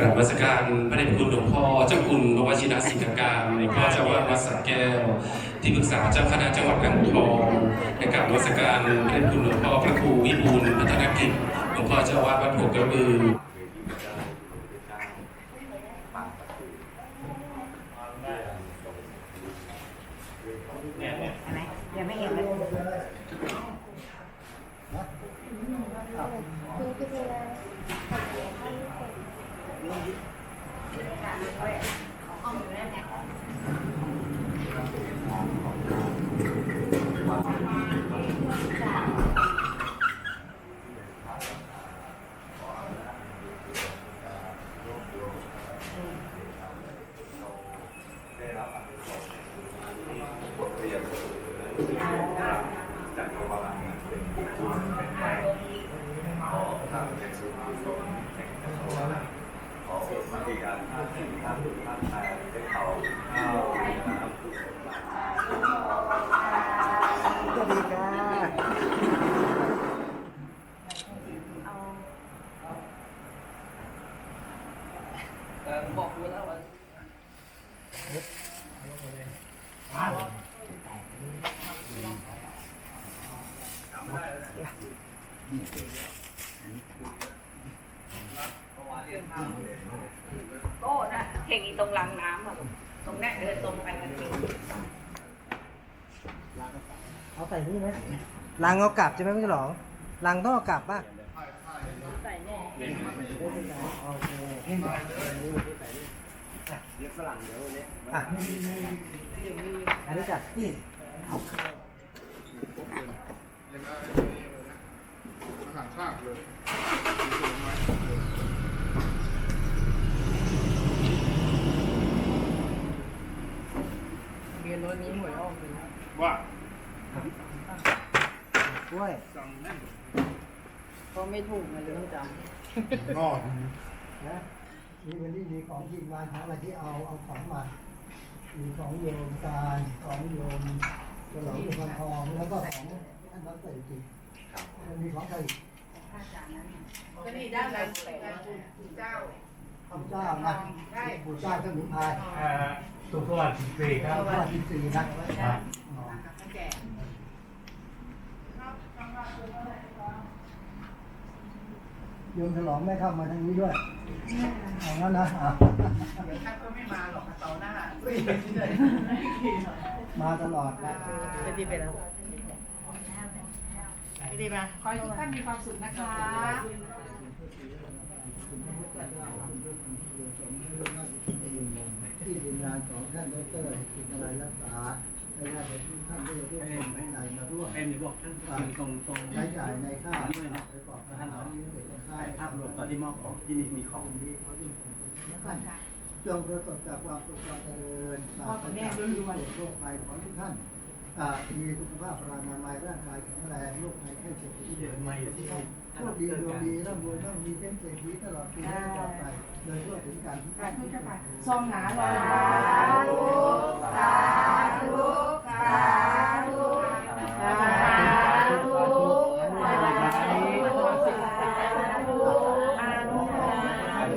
กราบมัสการพระเดชพคุณหลวงพ่อเจ้าคุณวชิรศิลการหลวงพ่อเจ้าวาดวัดสักแก้ว ที่ปรึกษาเจ้าคณะจังหวัดอ่างทองในกราบนมัสการพระเดชพคุณหลวงพ่อพระครูวิบูลย์พัฒนกิจหลวงพ่อเจ้าวาดวัดโพกระบือ อะไรยังไม่เห็นเลย สวัสดีค่ะ โอ้นะเข่งอีตรงรางน้ำอะตรงเนี้ยเดินตรงไปมันจริง เอา ใส่นี่ไหมลังเอากลับใช่ไหมพี่ฉลองลังต้องเอากลับป่ะใส่แน่โอเคอะอันนี้จัดที่อาหารชาติเลยเรียนรถนี้หวยออกเลยว่า กล้วยจังแน่นก็ไม่ถูกมันเลยต้องจงอดนะมีวันนี้มีของทีมงานของอะไรที่เอาเอาของมา มีของโยมการของโยมฉลองสุพรรณทองแล้วก็ของท่านดรจิตมันมีของใครอีกำก็นี่ด้านหลังเจ้าข้าวเจ้านะปู่เจ้าเจ้าหนุนพายสุขสวัสดิ์สี่ครับข้าวที่สี่นะอ๋อ แก่โยมฉลองไม่เข้ามาทางนี้ด้วยเอางั้นนะอะเดี๋ยวท่านก็ไม่มาหรอกเสาร์หน้ามาตลอดนะไปดีไปแล้วไปดีมาขอให้ทุกท่านมีความสุขนะคะที่ทีมงานของท่านดรสิทธิ์อะไรรักษา และญาติทุกท่านได้ร่วมส่งให้ใหญ่มาร่วมเอ็มนี่บอกท่านตรงตรงใช้จ่ายในค่าประกอบการทำนี้เป็นค่าภาพรวมตอนที่มอบของที่นี่มีของดีเขาดีท่านจงประสบจากความสุขความเจริญปราศจากโรคภัยของทุกท่าน มีสุขภาพพลานายร่างกายแข็งแรงโรคภัยไข้เจ็บที่เดือดไม่ที่โชคดีดวงดีร่ำรวยต้องมีเส้นเศรษฐีตลอดปีตลอดไปโดยทั่วถึงการทุกท่านซองหนาลอย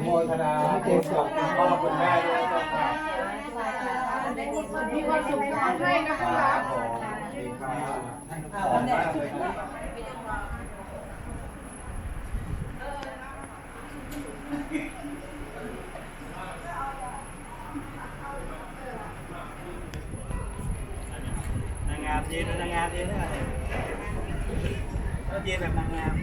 โมทนาเจสุขคุณพ่อคุณแม่ด้วย มีความสุขทุกท่านให้นะคะดีครับขอบมากเลยครับนางงามยืนนางงามยืนได้ไหมก็ยืนแบบนางงาม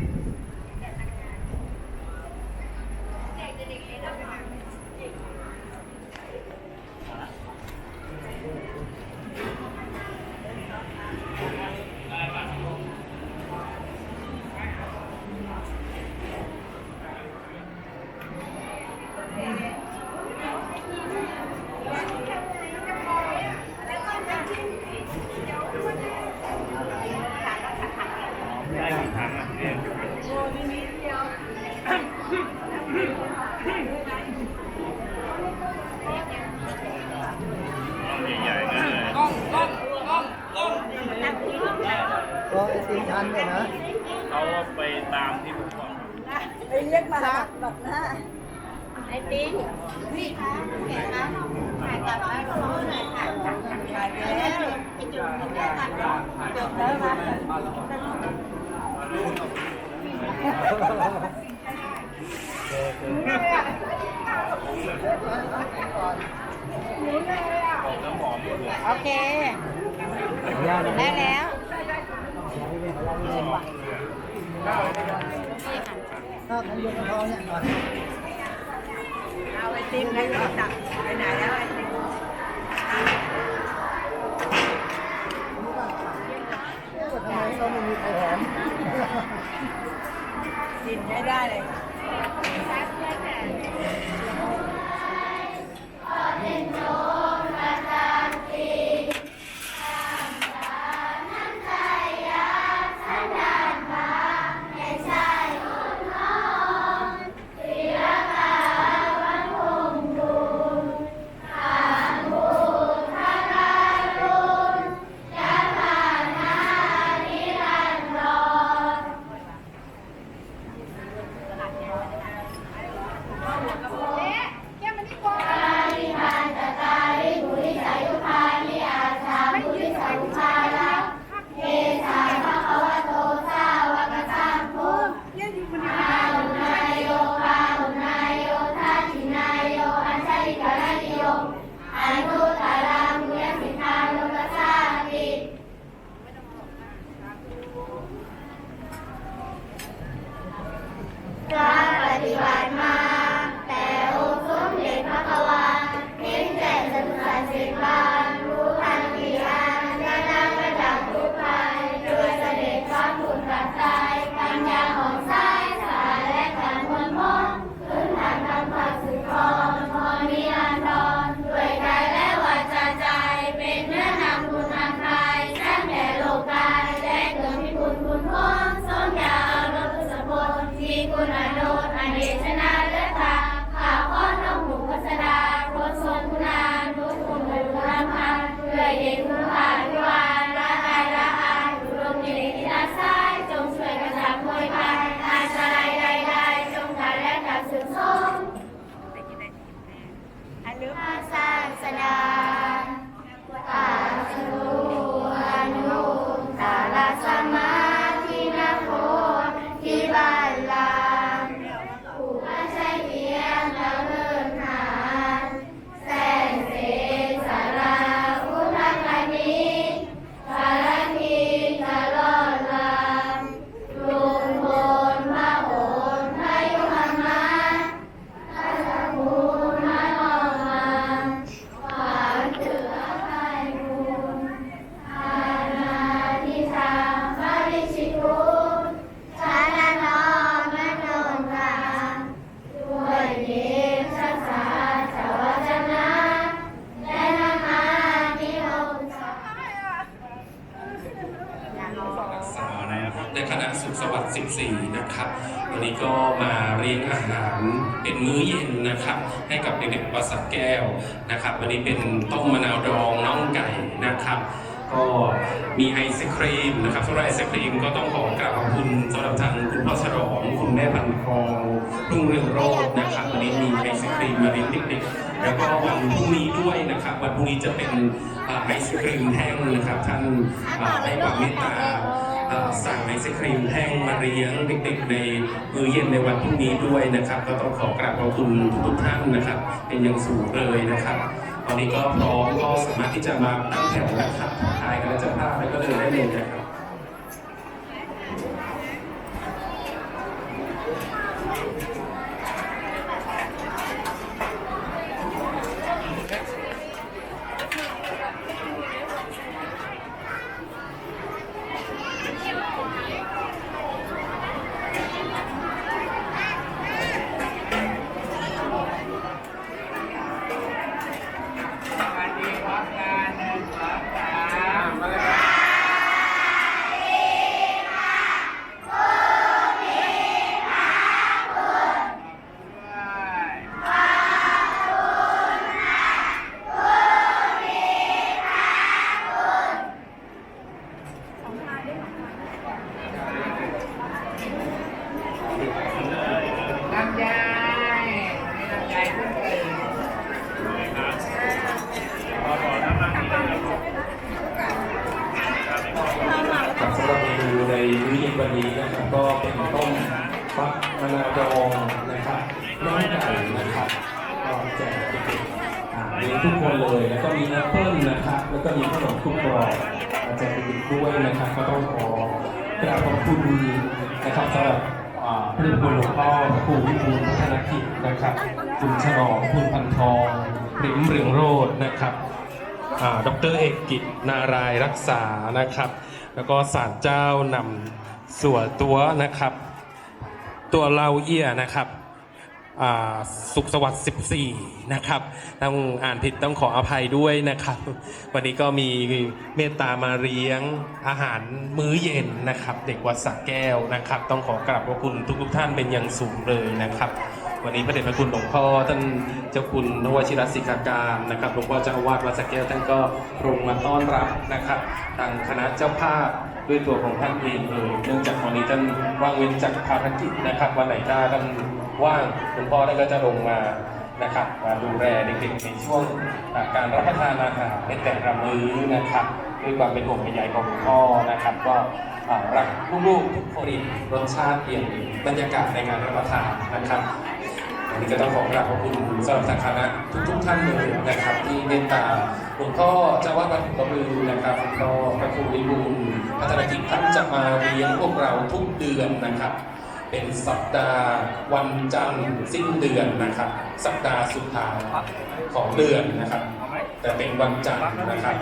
ได้กี่ครั้งอะเนี่ยใหญ่ๆนั่นเลย ก็ไอ ติมทันเนี่ยนะเขาไปตามที่ผมบอกไปเรียกมาแบบหน้าไอ้ติ๊กพี่คะเห็นนะถ่ายกลับมาก็รู้หน่อยค่ะถ่ายไปแล้วไอ้จุดมันได้ตัดจบแล้วนะโอเค ได้แล้ว ถ้าใครยกกระเพาะเนี่ยก่อนเอาไอติมแล้วก็ตักไปไหนแล้วไอติมทำไมเราไม่มีใครแถมกินไม่ได้เลยา ให้กับเด็กๆวัดสระแก้วนะครับ วันนี้เป็นต้มมะนาวดองน้องไก่นะครับ ก็มีไอศครีมนะครับสำหรับไอศครีมก็ต้องขอกราบขอบคุณสำหรับทางคุณพ่อฉลองคุณแม่พันทองรุ่งเรืองโรจน์นะครับวันนี้มีไอศครีมมาเลี้ยงเด็กๆแล้วก็วันพรุ่งนี้ด้วยนะครับ วันพรุ่งนี้จะเป็นไอศครีมแท่งนะครับท่านอ่าให้ความเมตตา สั่งไอศครีมแห้งมาเลี้ยงเด็กๆในมื้อเย็นในวันพรุ่งนี้ด้วยนะครับ ก็ต้องขอกราบขอบคุณทุกท่านนะครับ เป็นอย่างสูงเลยนะครับ ตอนนี้ก็พร้อมก็สามารถที่จะมาตั้งแถวนะครับถ่ายกันแล้วจะภาพแล้วก็เดินได้เลยนะครับ ทุกคนเลยแล้วก็มีแอปเปิ้ลนะครับแล้วก็มีขนมคุกกรอบอาจารย์เป็นด้วยนะครับก็ต้องขอกราบขอบคุณนะครับสำหรับอ่าพระเพระคุณหลวงพ่อครูวิบูลย์พัฒนกิจนะครับ คุณฉลองคุณพันทองริมเรืองโรจน์นะครับอ่าดรเอกกิจนารายรักษานะครับ แล้วก็ศาลเจ้านำสัวตัวนะครับ ตัวเราเอียนะครับ สุขสวัสดิ์14 นะครับ ต้องอ่านผิดต้องขออภัยด้วยนะครับ วันนี้ก็มีเมตตามาเลี้ยงอาหารมื้อเย็นนะครับ เด็กวัดสระแก้วนะครับ ต้องขอกราบขอบคุณทุกๆท่านเป็นอย่างสูงเลยนะครับ วันนี้พระเดชพระคุณหลวงพ่อท่านเจ้าคุณนวชิรศิกาการนะครับหลวงพ่อเจ้าอาวาสวัดสระแก้วท่านก็ลงมาต้อนรับนะครับทางคณะเจ้าภาพด้วยตัวของท่านเองเลยเนื่องจากวันนี้ท่านว่างเว้นจากภารกิจนะครับวันไหนถ้าท่าน ว่างหลวงพ่อก็จะลงมานะครับมาดูแลเด็กๆในช่วงการรับประทานอาหารในแต่ละมื้อนะครับด้วยความเป็นห่วงเป็นใยของหลวงพ่อนะครับ ก็อ่ารักลูกๆทุกคนรสชาติเปลี่ยนบรรยากาศในงานรับประทานนะครับวันนี้ก็ต้องขอกราบขอบคุณสำหรับทางคณะทุกๆท่านเลยนะครับ ที่เมตตาหลวงพ่อเจ้าวัดวัดกระบือนะครับหลวงพ่อพระครูวิบูลพัฒนกิจท่านจะมาเลี้ยงพวกเราทุกเดือนนะครับ เป็นสัปดาห์วันจันทร์สิ้นเดือนนะครับ สัปดาห์สุดท้ายของเดือนนะครับ แต่เป็นวันจันทร์นะครับ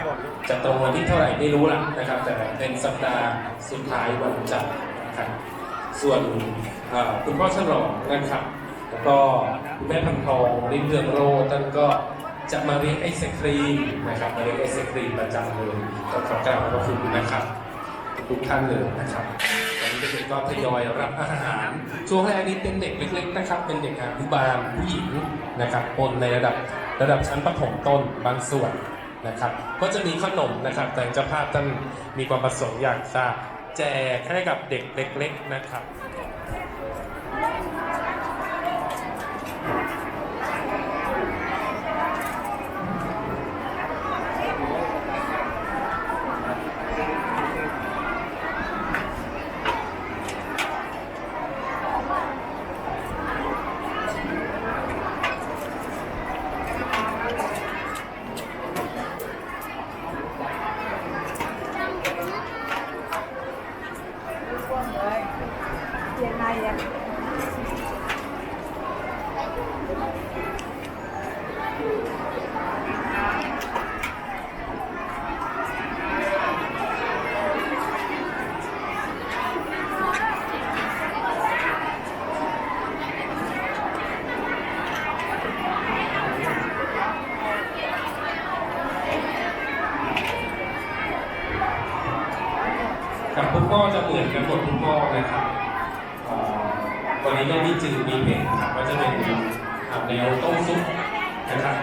จะตรงวันที่เท่าไหร่ไม่รู้ละนะครับ แต่เป็นสัปดาห์สุดท้ายวันจันทร์นะครับส่วนคุณพ่อฉลองนะครับ แล้วก็คุณแม่พันทองริมเรืองโรท่านก็จะมาเรียกไอศครีมนะครับมาเรียกไอศครีมประจำเลยก็ขอกราบขอบคุณนะครับ ทุกท่านเลยนะครับ เด็กๆก็ทยอยรับอาหาร ช่วงแรกนี้เป็นเด็กเล็กๆนะครับ เป็นเด็กอนุบาลผู้หญิงนะครับปนในระดับระดับชั้นประถมต้นบางส่วนนะครับ ก็จะมีขนมนะครับ แต่เจ้าภาพท่านมีความประสงค์อยากจะแจกให้กับเด็กเล็ก ๆ นะครับกับทุกข้อจะเหมือนกันหมดทุกข้อนะครับเอ่อวันนี้ก็มีจืดมีเผ็ดครับก็จะเป็นอ่าแนวต้มซุปนะครับ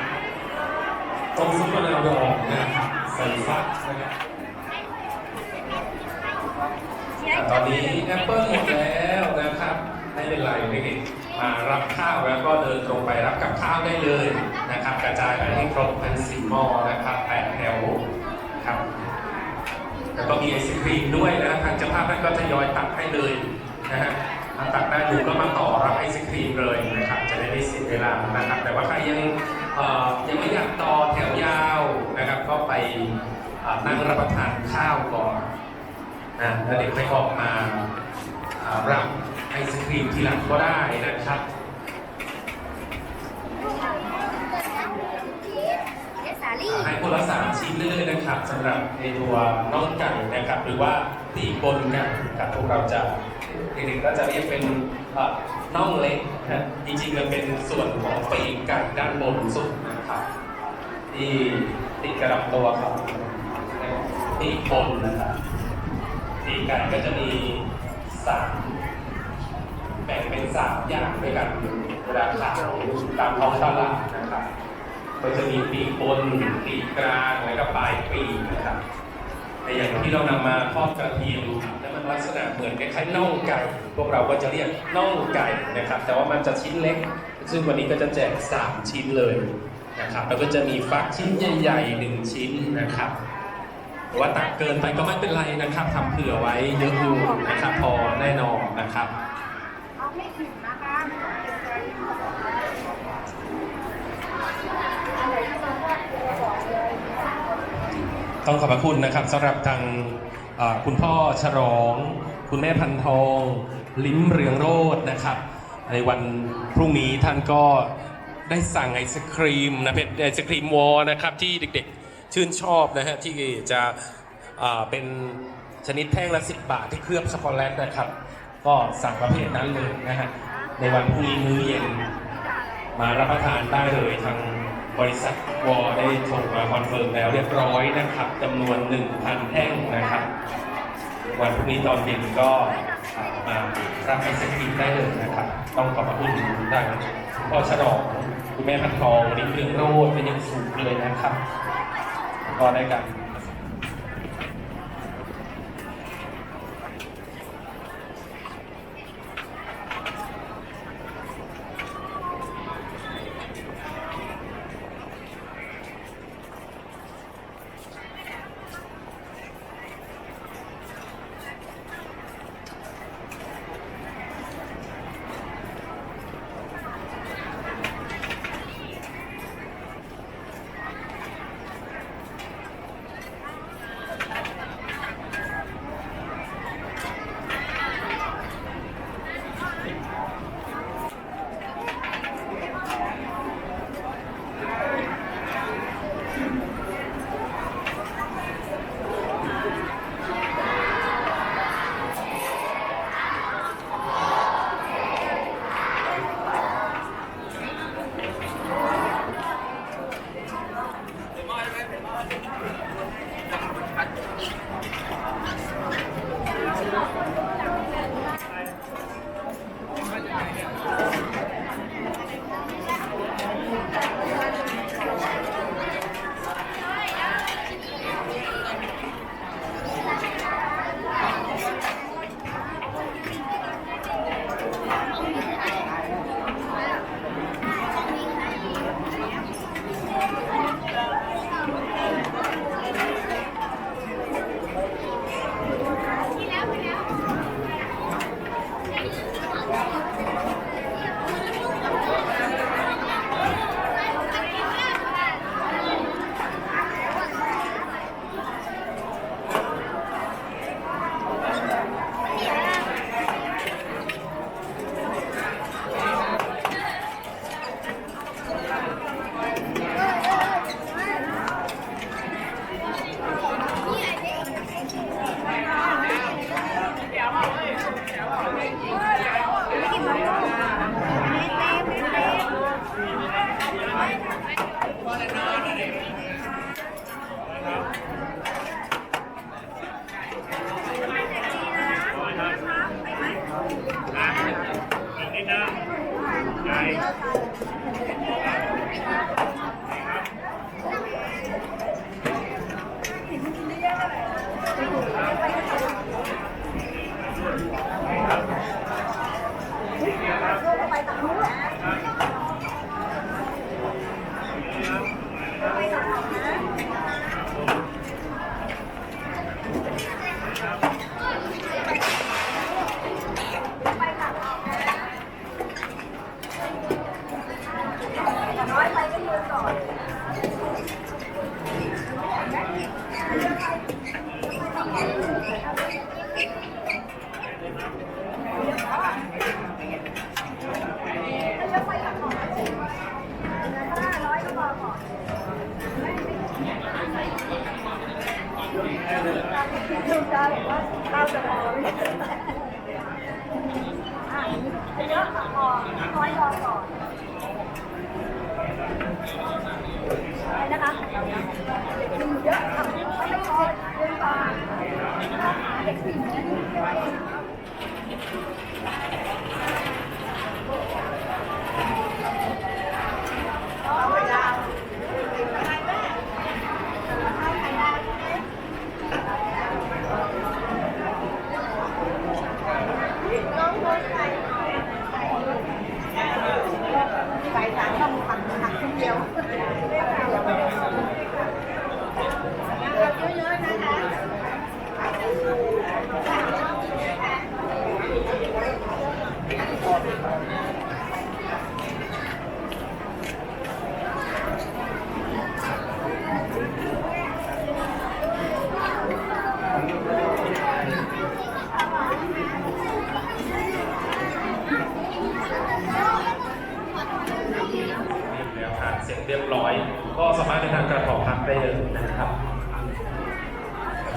ต้มซุปมะนาวดองนะครับใส่ฟักนะครับอ่าตอนนี้แอปเปิ้ลหมดแล้วนะครับ ไม่เป็นไรเด็กๆมารับข้าวแล้วก็เดินตรงไปรับกับข้าวได้เลยนะครับ กระจายไปให้ครบเป็นสี่หม้อนะครับแปดแถวครับแล้วก็มีไอศครีมด้วยนะทางเจ้าภาพท่านก็ทยอยตักให้เลยนะฮะตักได้อยู่ก็มาต่อรับไอศครีมเลยนะครับจะได้ไม่เสียเวลานะครับ แต่ว่าใครยังยังไม่อยากต่อแถวยาวนะครับ ก็ไปนั่งรับประทานข้าวก่อนนะแล้วเด็กไปออกมา รับไอศครีมทีหลังก็ได้นะครับ ให้คนละสามชิ้นเลยนะครับสำหรับในตัวน้องไก่นะครับ หรือว่าตีบนกันกับพวกเราจะเด็กๆก็จะเรียกเป็นน่องเล็กนะจริงๆมันเป็นส่วนของปีกไก่ด้านบนสุดนะครับที่ติดกระดับตัวเขาปีกบนนะครับปีกไก่ก็จะมีสาม แบ่งเป็นสามอย่างด้วยกันเวลาขายตามท้องตลาดนะครับก็จะมีปีกบนปีกกลางแล้วก็ปลายปีนะครับแต่อย่างที่เรานำมาทอดกระเทียมแล้วมันลักษณะเหมือนคล้ายๆน่องไก่ พวกเราก็จะเรียกน่องไก่นะครับ แต่ว่ามันจะชิ้นเล็ก ซึ่งวันนี้ก็จะแจกสามชิ้นเลยนะครับ แล้วก็จะมีฟักชิ้นใหญ่ๆหนึ่งชิ้นนะครับแต่ว่าตักเกินไปก็ไม่เป็นไรนะครับทำเผื่อไว้เยอะอยู่นะครับพอแน่นอนนะครับ ไม่ถึงนะคะอะไรที่มันว่าต้องขอบพระคุณนะครับสำหรับทางคุณพ่อฉลอง คุณแม่พันทอง ลิ้มเรืองโรจนะครับในวันพรุ่งนี้ท่านก็ได้สั่งไอศครีมนะเป็นไอศครีมวอลนะครับที่เด็กๆชื่นชอบนะฮะที่จะเป็นชนิดแท่งละ10บาทที่เคลือบช็อกโกแลตนะครับ ก็สั่งประเภทนั้นเลยนะฮะในวันพรุ่งนี้มื้อเย็นมารับประทานได้เลยทางบริษัทวอได้ส่งมาคอนเฟิร์มแล้วเรียบร้อยนะครับจำนวน 1,000 แท่งนะครับ วันพรุ่งนี้ตอนเย็นก็มารับไอศครีมได้เลยนะครับ ต้องขอบพระคุณทางคุณพ่อฉลองคุณแม่พันทองนิ้มเรืองโรดเป็นอย่างสูงเลยนะครับ ก็ได้กัน นะครับ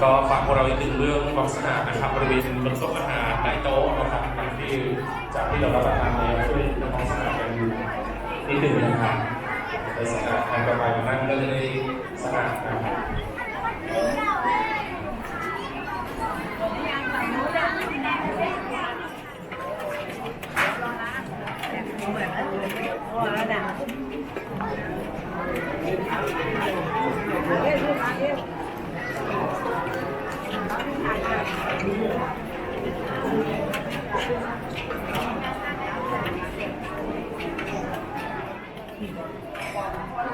ก็ฝากพวกเราอีกหนึ่งเรื่องความสะอาดนะครับบริเวณบนโต๊ะอาหารใต้โต๊ะนะครับบางที่จากที่เรารับประทานแล้วช่วยทำความสะอาดกันอยู่นิดหนึ่งนะครับในสะอาดทางกระบายนั่งก็จะได้สะอาดนะครับถ้า น้องตักหน่อยอ่าลงอีกได้เอามาให้ลูกให้เอาสุขภาพแข็งแรงบุญรักษาเวลาคุ้มครองตัวทางตัวดำตัวใหญ่ๆอ่า